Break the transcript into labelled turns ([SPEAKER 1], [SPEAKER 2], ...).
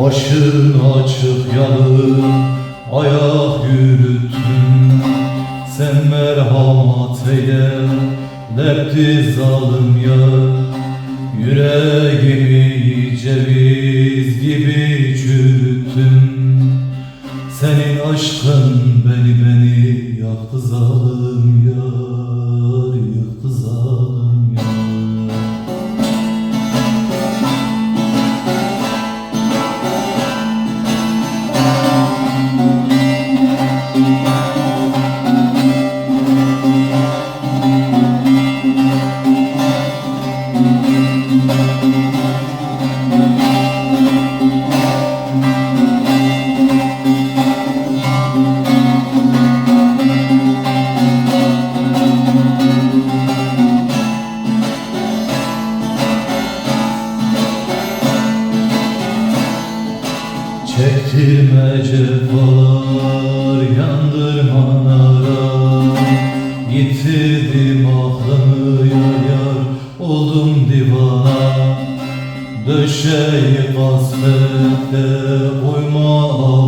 [SPEAKER 1] Başın açık yalın ayak yürüttün Sen merhamet eyle lepti zalim ya Yüreğimi ceviz gibi çürüttün Senin aşkın Çektirme cefalar, yandırma nara Yitirdim aklımı yar yar, oldum divana. Döşeyi kasvette koyma avare